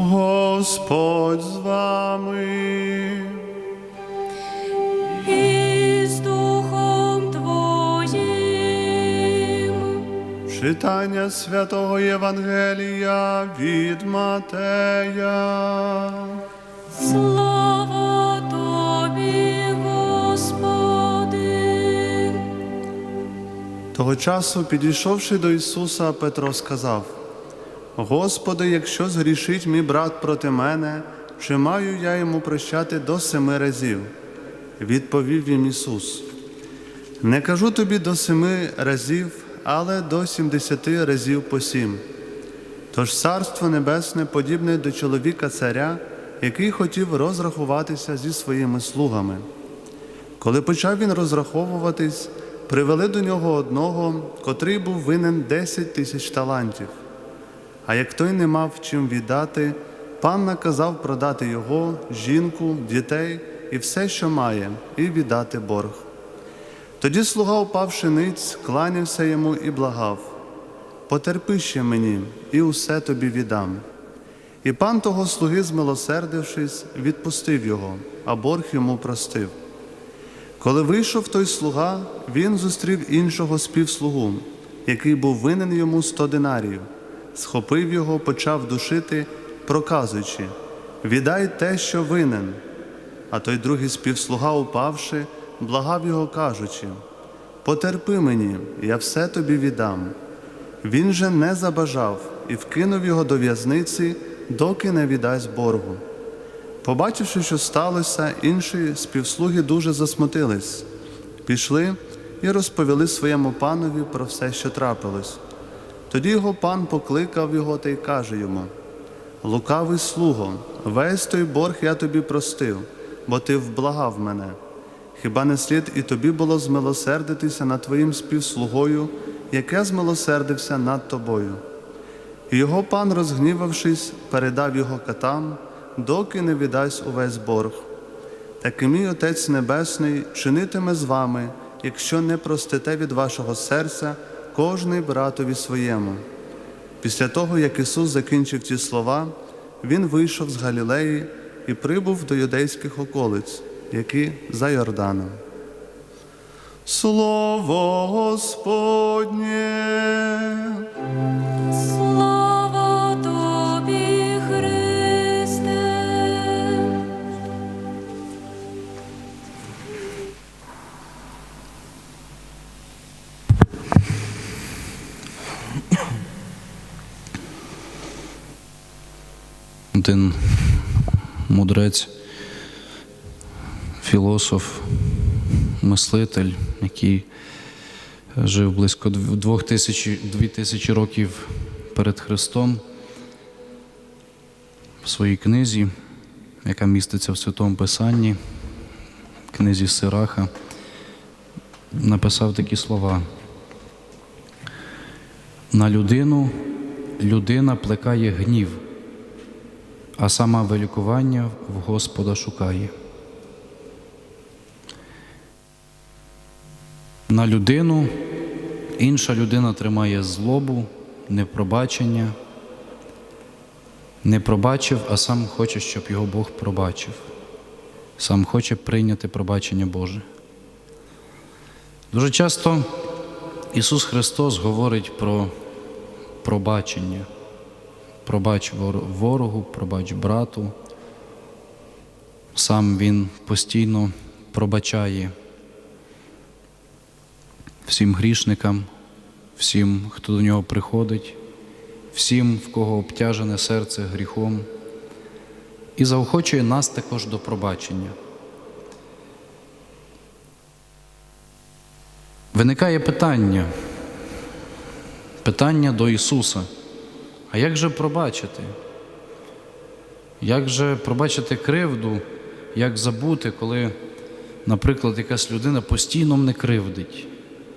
Господь з вами. і з Духом Твоїм. Читання святого Євангелія від Матея. Слава Тобі, Господи. Того часу, підійшовши до Ісуса, Петро сказав: Господи, якщо згрішить мій брат проти мене, чи маю я йому прощати до семи разів? Відповів їм Ісус. Не кажу тобі до семи разів, але до сімдесяти разів по сім. Тож царство небесне подібне до чоловіка царя, який хотів розрахуватися зі своїми слугами. Коли почав він розраховуватись, привели до нього одного, котрий був винен десять тисяч талантів. А як той не мав чим віддати, пан наказав продати його, жінку, дітей і все, що має, і віддати борг. Тоді слуга, упавши ниць, кланявся йому і благав: Потерпи ще мені, і усе тобі віддам. І пан того слуги, змилосердившись, відпустив його, а борг йому простив. Коли вийшов той слуга, він зустрів іншого співслугу, який був винен йому сто динарів, схопив його, почав душити, проказуючи Віддай те, що винен. А той другий співслуга, упавши, благав його, кажучи Потерпи мені, я все тобі віддам. Він же не забажав і вкинув його до в'язниці, доки не віддасть боргу. Побачивши, що сталося, інші співслуги дуже засмутились, пішли і розповіли своєму панові про все, що трапилось. Тоді його пан покликав його та й каже йому: Лукавий слуго, весь той борг я тобі простив, бо ти вблагав мене. Хіба не слід і тобі було змилосердитися над твоїм співслугою, яке змилосердився над тобою? І його пан, розгнівавшись, передав його катам, доки не віддасть увесь борг. Так і мій Отець Небесний чинитиме з вами, якщо не простите від вашого серця кожний братові своєму. Після того, як Ісус закінчив ці слова, Він вийшов з Галілеї і прибув до юдейських околиць, які за Йорданом. Слово Господнє! Один мудрець, філософ, мислитель, який жив близько двох тисяч, дві тисячі років перед Христом, в своїй книзі, яка міститься в Святому Писанні, книзі Сираха, написав такі слова. На людину людина плекає гнів а сама вилікування в Господа шукає. На людину інша людина тримає злобу, непробачення, не пробачив, а сам хоче, щоб його Бог пробачив. Сам хоче прийняти пробачення Боже. Дуже часто Ісус Христос говорить про пробачення. Пробач ворогу, пробач брату. Сам Він постійно пробачає всім грішникам, всім, хто до нього приходить, всім, в кого обтяжене серце гріхом, і заохочує нас також до пробачення. Виникає питання, питання до Ісуса. А як же пробачити? Як же пробачити кривду, як забути, коли, наприклад, якась людина постійно мене кривдить,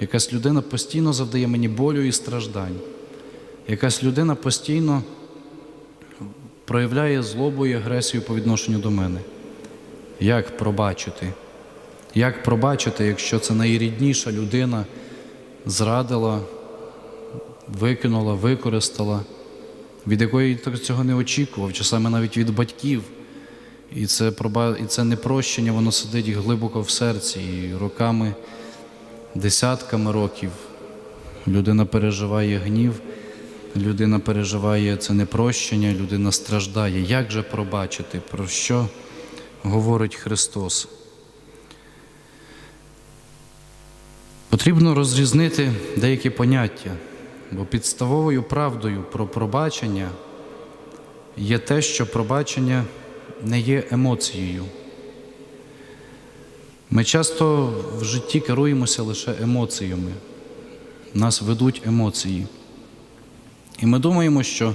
якась людина постійно завдає мені болю і страждань, якась людина постійно проявляє злобу і агресію по відношенню до мене? Як пробачити? Як пробачити, якщо це найрідніша людина зрадила, викинула, використала? Від якої ти цього не очікував, часами навіть від батьків. І це, і це непрощення, воно сидить глибоко в серці, і роками, десятками років людина переживає гнів, людина переживає це непрощення, людина страждає. Як же пробачити? Про що говорить Христос? Потрібно розрізнити деякі поняття, бо підставовою правдою про пробачення є те, що пробачення не є емоцією. Ми часто в житті керуємося лише емоціями, нас ведуть емоції. І ми думаємо, що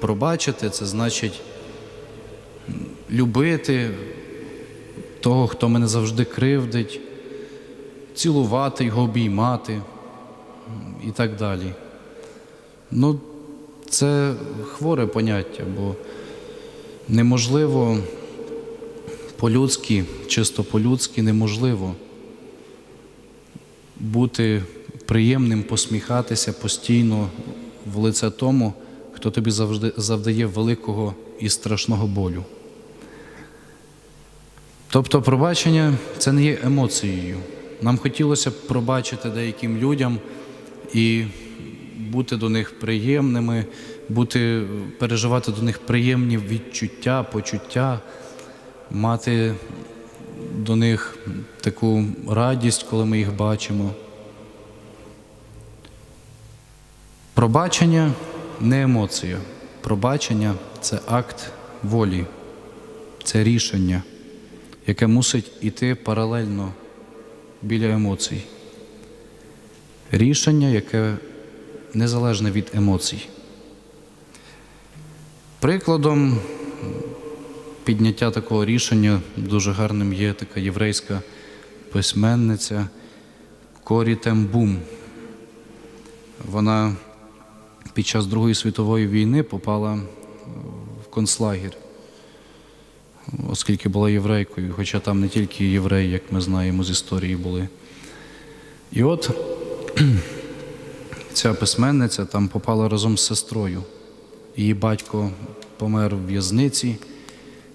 пробачити це значить любити того, хто мене завжди кривдить, цілувати його, обіймати і так далі. Ну, це хворе поняття, бо неможливо по-людськи, чисто по-людськи неможливо бути приємним, посміхатися постійно в лице тому, хто тобі завжди завдає великого і страшного болю. Тобто пробачення це не є емоцією. Нам хотілося б пробачити деяким людям і бути до них приємними, бути, переживати до них приємні відчуття, почуття, мати до них таку радість, коли ми їх бачимо. Пробачення не емоція. Пробачення це акт волі, це рішення, яке мусить іти паралельно біля емоцій. Рішення, яке незалежне від емоцій. Прикладом підняття такого рішення дуже гарним є така єврейська письменниця Корі Тембум. Вона під час Другої світової війни попала в концлагер, оскільки була єврейкою, хоча там не тільки євреї, як ми знаємо з історії були. І от ця письменниця там попала разом з сестрою. Її батько помер в в'язниці,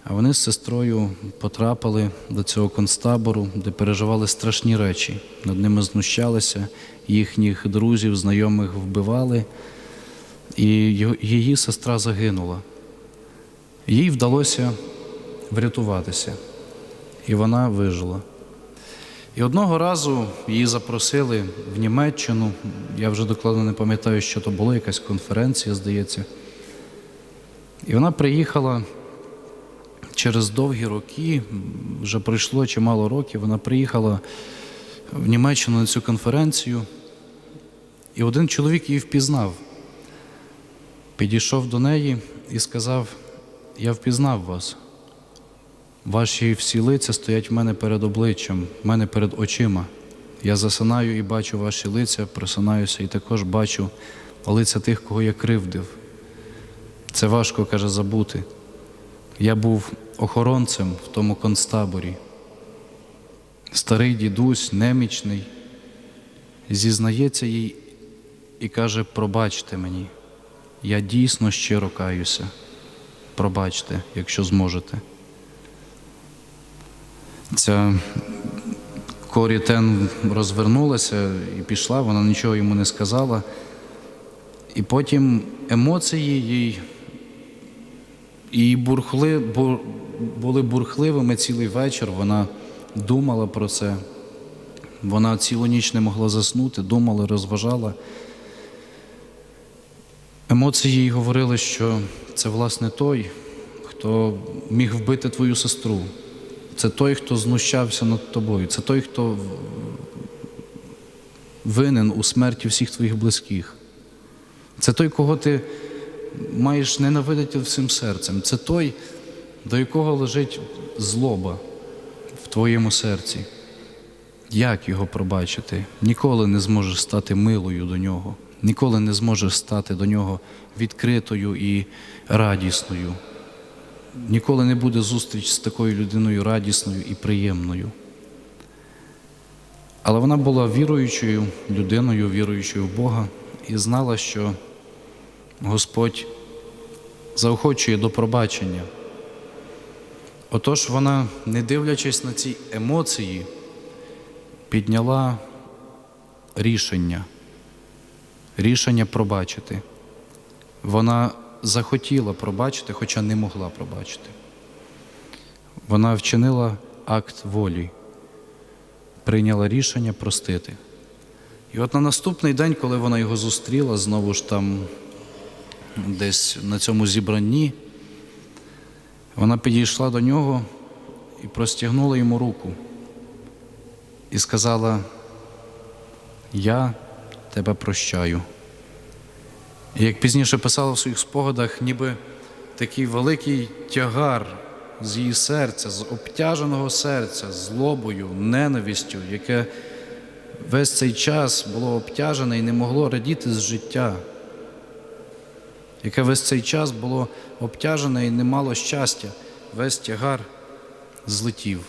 а вони з сестрою потрапили до цього концтабору, де переживали страшні речі. Над ними знущалися, їхніх друзів, знайомих вбивали, і її сестра загинула. Їй вдалося врятуватися, і вона вижила. І одного разу її запросили в Німеччину. Я вже докладно не пам'ятаю, що то було, якась конференція, здається. І вона приїхала через довгі роки, вже пройшло чимало років, вона приїхала в Німеччину на цю конференцію, і один чоловік її впізнав. Підійшов до неї і сказав: Я впізнав вас. Ваші всі лиця стоять в мене перед обличчям, в мене перед очима. Я засинаю і бачу ваші лиця, просинаюся і також бачу лиця тих, кого я кривдив. Це важко, каже, забути. Я був охоронцем в тому концтаборі. Старий дідусь, немічний, зізнається їй і каже: пробачте мені, я дійсно щиро каюся. Пробачте, якщо зможете. Ця Корі Тен розвернулася і пішла, вона нічого йому не сказала. І потім емоції їй і бурхли, бур, були бурхливими цілий вечір. Вона думала про це. Вона цілу ніч не могла заснути, думала, розважала. Емоції їй говорили, що це власне той, хто міг вбити твою сестру. Це той, хто знущався над тобою. Це той, хто винен у смерті всіх твоїх близьких. Це той, кого ти маєш ненавидити всім серцем. Це той, до якого лежить злоба в твоєму серці. Як його пробачити? Ніколи не зможеш стати милою до нього, ніколи не зможеш стати до нього відкритою і радісною. Ніколи не буде зустріч з такою людиною радісною і приємною. Але вона була віруючою людиною, віруючою в Бога, і знала, що Господь заохочує до пробачення. Отож вона, не дивлячись на ці емоції, підняла рішення, рішення пробачити. Вона захотіла пробачити, хоча не могла пробачити. Вона вчинила акт волі, прийняла рішення простити. І от на наступний день, коли вона його зустріла, знову ж там десь на цьому зібранні, вона підійшла до нього і простягнула йому руку і сказала: Я тебе прощаю. Як пізніше писала в своїх спогадах, ніби такий великий тягар з її серця, з обтяженого серця, злобою, ненавистю, яке весь цей час було обтяжене і не могло радіти з життя, яке весь цей час було обтяжене і не мало щастя, весь тягар злетів.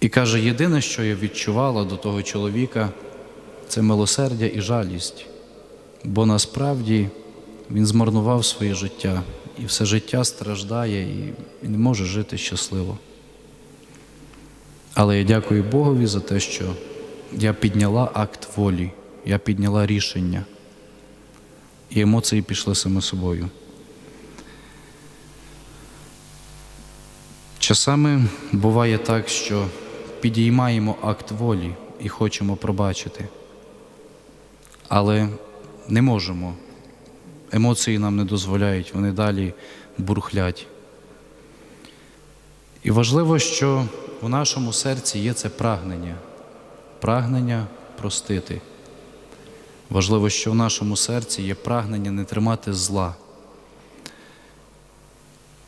І каже, єдине, що я відчувала до того чоловіка, це милосердя і жалість, бо насправді він змарнував своє життя і все життя страждає і не може жити щасливо. Але я дякую Богові за те, що я підняла акт волі, я підняла рішення, і емоції пішли саме собою. Часами буває так, що підіймаємо акт волі і хочемо пробачити, але не можемо. Емоції нам не дозволяють, вони далі бурхлять. І важливо, що в нашому серці є це прагнення, прагнення простити. Важливо, що в нашому серці є прагнення не тримати зла.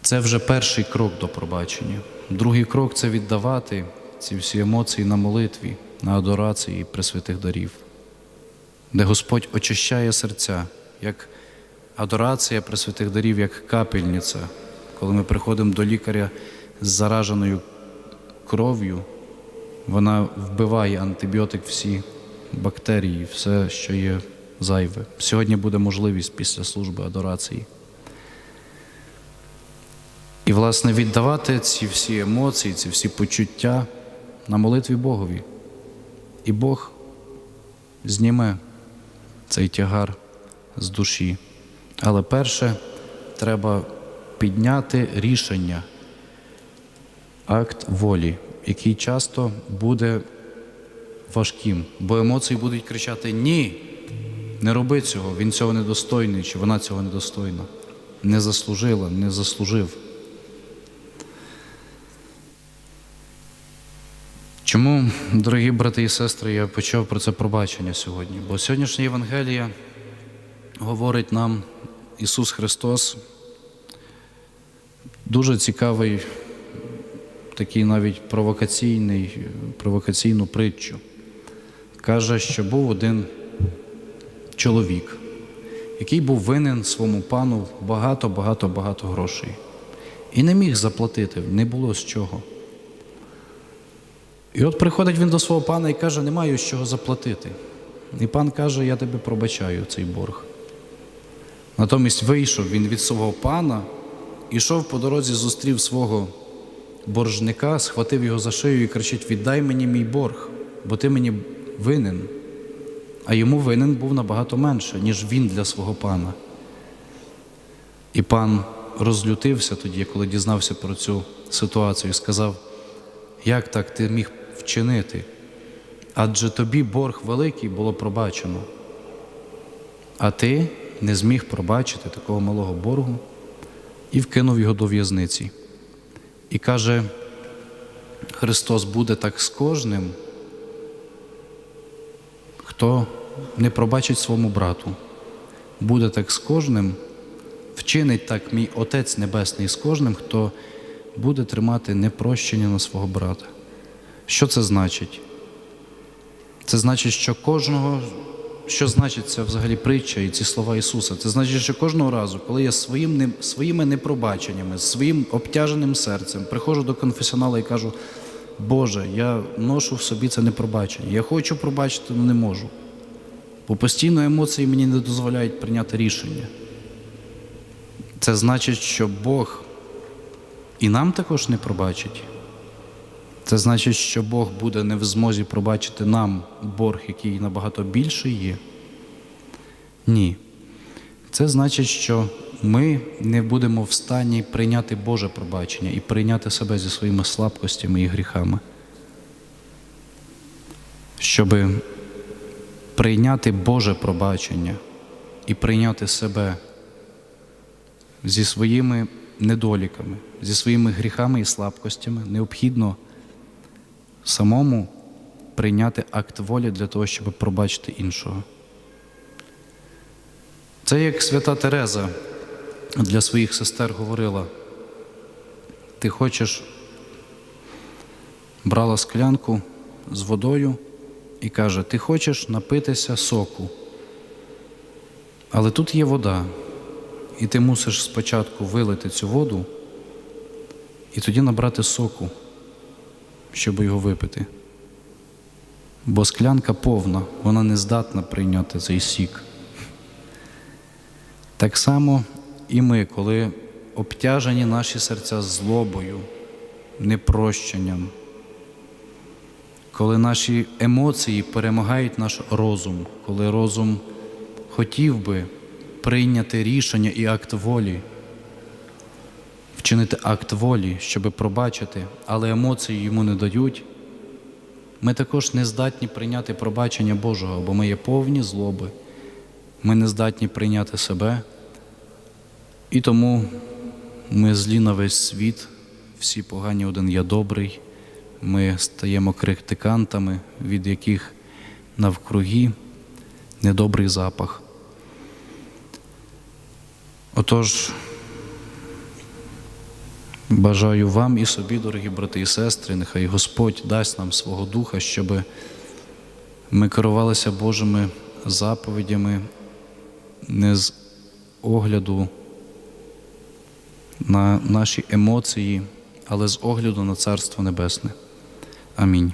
Це вже перший крок до пробачення. Другий крок це віддавати ці всі емоції на молитві, на адорації пресвятих дарів, де Господь очищає серця, як адорація пресвятих дарів, як капельниця, коли ми приходимо до лікаря з зараженою кров'ю, вона вбиває антибіотик всі бактерії, все, що є зайве. Сьогодні буде можливість після служби адорації. І, власне, віддавати ці всі емоції, ці всі почуття на молитві Богові. І Бог зніме цей тягар з душі. Але перше треба підняти рішення, акт волі, який часто буде важким, бо емоції будуть кричати Ні, не роби цього, він цього недостойний, чи вона цього недостойна, не заслужила, не заслужив. Чому, дорогі брати і сестри, я почав про це пробачення сьогодні? Бо сьогоднішня Євангелія говорить нам Ісус Христос дуже цікавий, такий навіть провокаційний, провокаційну притчу. Каже, що був один чоловік, який був винен своєму пану багато-багато-багато грошей. І не міг заплатити, не було з чого. І от приходить він до свого пана і каже, не маю з чого заплатити. І пан каже, я тебе пробачаю цей борг. Натомість вийшов він від свого пана, ішов по дорозі, зустрів свого боржника, схватив його за шию і кричить: Віддай мені мій борг, бо ти мені винен. А йому винен був набагато менше, ніж він для свого пана. І пан розлютився тоді, коли дізнався про цю ситуацію, і сказав, як так ти міг вчинити? Адже тобі борг великий було пробачено. А ти не зміг пробачити такого малого боргу і вкинув його до в'язниці. І каже, Христос буде так з кожним, хто не пробачить своєму брату. Буде так з кожним, вчинить так мій Отець Небесний з кожним, хто буде тримати непрощення на свого брата. Що це значить? Це значить, що кожного, що значить це взагалі притча і ці слова Ісуса? Це значить, що кожного разу, коли я своїм, своїми непробаченнями, своїм обтяженим серцем приходжу до конфесіонала і кажу, Боже, я ношу в собі це непробачення. Я хочу пробачити, але не можу. Бо постійно емоції мені не дозволяють прийняти рішення. Це значить, що Бог і нам також не пробачить. Це значить, що Бог буде не в змозі пробачити нам борг, який набагато більший є. Ні. Це значить, що ми не будемо в стані прийняти Боже пробачення і прийняти себе зі своїми слабкостями і гріхами. Щоб прийняти Боже пробачення і прийняти себе зі своїми недоліками, зі своїми гріхами і слабкостями, необхідно самому прийняти акт волі для того, щоб пробачити іншого. Це як свята Тереза для своїх сестер говорила: ти хочеш, брала склянку з водою і каже: Ти хочеш напитися соку, але тут є вода, і ти мусиш спочатку вилити цю воду і тоді набрати соку, щоб його випити. Бо склянка повна, вона не здатна прийняти цей сік. Так само і ми, коли обтяжені наші серця злобою, непрощенням, коли наші емоції перемагають наш розум, коли розум хотів би прийняти рішення і акт волі, вчинити акт волі, щоб пробачити, але емоції йому не дають, ми також не здатні прийняти пробачення Божого, бо ми є повні злоби, ми не здатні прийняти себе. І тому ми злі на весь світ, всі погані, один я добрий. Ми стаємо критикантами, від яких навкруги недобрий запах. Отож, бажаю вам і собі, дорогі брати і сестри, нехай Господь дасть нам свого духа, щоб ми керувалися Божими заповідями не з огляду на наші емоції, але з огляду на Царство Небесне. Амінь.